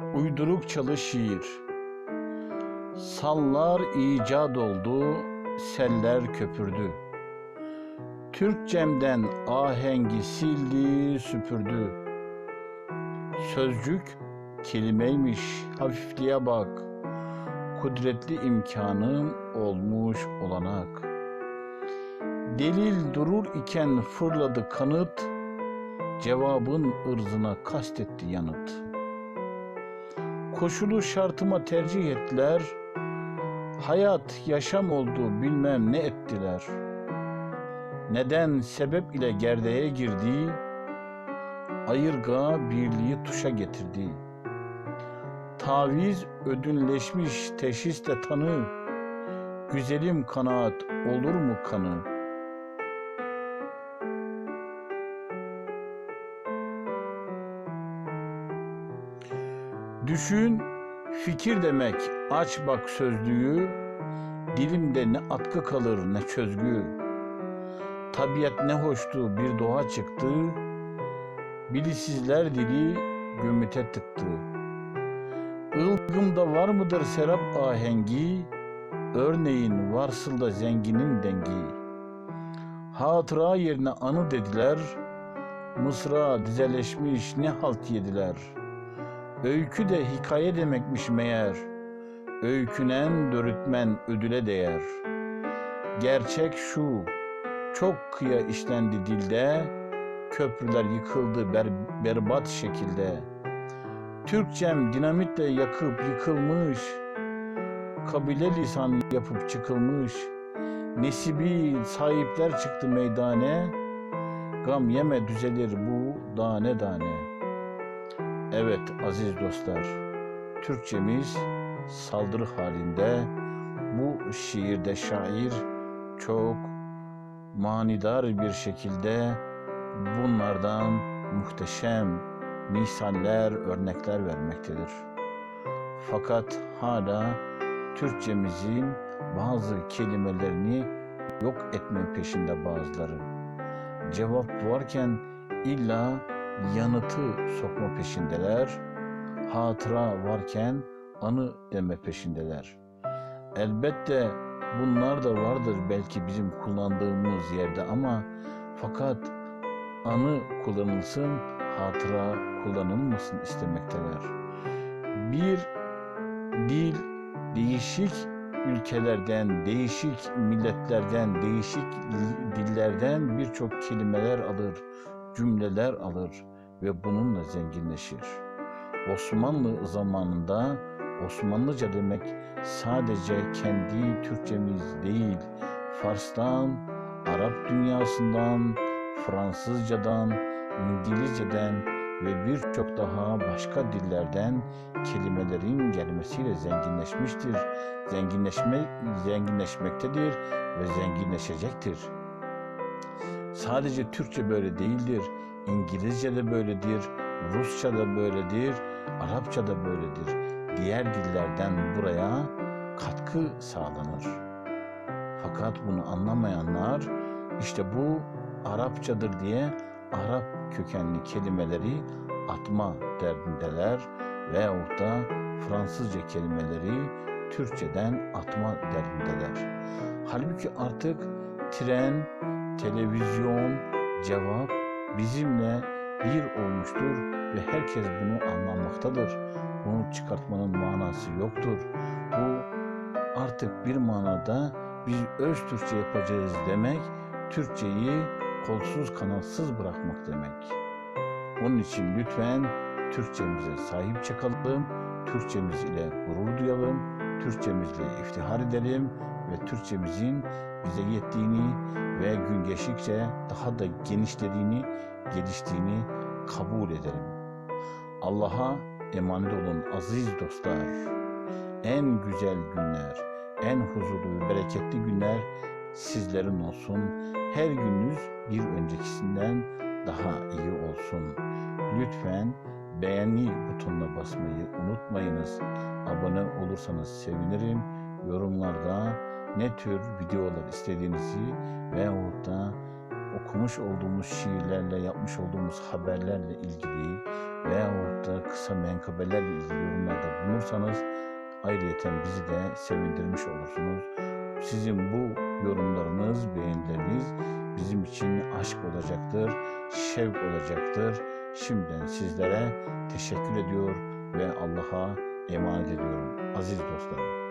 Uydurukçalı şiir Sallar icat oldu, seller köpürdü. Türkçemden ahengi sildi, süpürdü. Sözcük kelimeymiş, hafifliğe bak. Kudretli imkanım olmuş olanak. Delil durur iken fırladı kanıt, cevabın ırzına kastetti yanıt. Koşulu şartıma tercih ettiler, hayat yaşam oldu bilmem ne ettiler. Neden sebep ile gerdeğe girdi, ayırga birliği tuşa getirdi. Taviz ödünleşmiş teşhis de tanı, güzelim kanaat olur mu kanı?'' Düşün, fikir demek, aç bak sözlüğü, dilimde ne atkı kalır ne çözgü. Tabiat ne hoştu bir doğa çıktı, bilisizler dili gömüte tıktı. Ilgımda var mıdır serap ahengi, örneğin varsılda zenginin dengi. Hatıra yerine anı dediler, mısra dizeleşmiş ne halt yediler.'' Öykü de hikaye demekmiş meğer. Öykünen dörütmen ödüle değer. Gerçek şu, çok kıya işlendi dilde, köprüler yıkıldı ber, berbat şekilde. Türkçem dinamitle yakıp yıkılmış, kabile lisanı yapıp çıkılmış, nesibi sahipler çıktı meydane, gam yeme düzelir bu dane dane.'' Evet aziz dostlar, Türkçemiz saldırı halinde. Bu şiirde şair çok manidar bir şekilde bunlardan muhteşem misaller, örnekler vermektedir. Fakat hala Türkçemizin bazı kelimelerini yok etme peşinde bazıları. Cevap varken illa yanıtı sokma peşindeler. Hatıra varken anı deme peşindeler. Elbette bunlar da vardır belki bizim kullandığımız yerde ama fakat anı kullanılsın, hatıra kullanılmasın istemekteler. Bir dil değişik ülkelerden, değişik milletlerden, değişik dillerden birçok kelimeler alır, cümleler alır ve bununla zenginleşir. Osmanlı zamanında Osmanlıca demek sadece kendi Türkçemiz değil, Fars'tan, Arap dünyasından, Fransızcadan, İngilizceden ve birçok daha başka dillerden kelimelerin gelmesiyle zenginleşmiştir. Zenginleşme, zenginleşmektedir ve zenginleşecektir. Sadece Türkçe böyle değildir. İngilizce de böyledir, Rusça da böyledir, Arapça da böyledir. Diğer dillerden buraya katkı sağlanır. Fakat bunu anlamayanlar işte bu Arapçadır diye Arap kökenli kelimeleri atma derdindeler veyahut da Fransızca kelimeleri Türkçeden atma derdindeler. Halbuki artık tren, televizyon, cevap bizimle bir olmuştur ve herkes bunu anlamaktadır. Bunu çıkartmanın manası yoktur. Bu artık bir manada biz öz Türkçe yapacağız demek, Türkçeyi kolsuz kanatsız bırakmak demek. Onun için lütfen Türkçemize sahip çıkalım, Türkçemiz ile gurur duyalım, Türkçemizle iftihar edelim ve Türkçemizin bize yettiğini ve gün geçtikçe daha da genişlediğini, geliştiğini kabul edelim. Allah'a emanet olun aziz dostlar. En güzel günler, en huzurlu ve bereketli günler sizlerin olsun. Her gününüz bir öncekisinden daha iyi olsun. Lütfen beğeni butonuna basmayı unutmayınız. Abone olursanız sevinirim. Yorumlarda ne tür videolar istediğinizi veyahut da okumuş olduğumuz şiirlerle, yapmış olduğumuz haberlerle ilgili veyahut da kısa menkıbelerle ilgili yorumlarda bulunursanız ayrıyeten bizi de sevindirmiş olursunuz. Sizin bu yorumlarınız, beğenileriniz bizim için aşk olacaktır, şevk olacaktır. Şimdiden sizlere teşekkür ediyor ve Allah'a emanet ediyorum aziz dostlarım.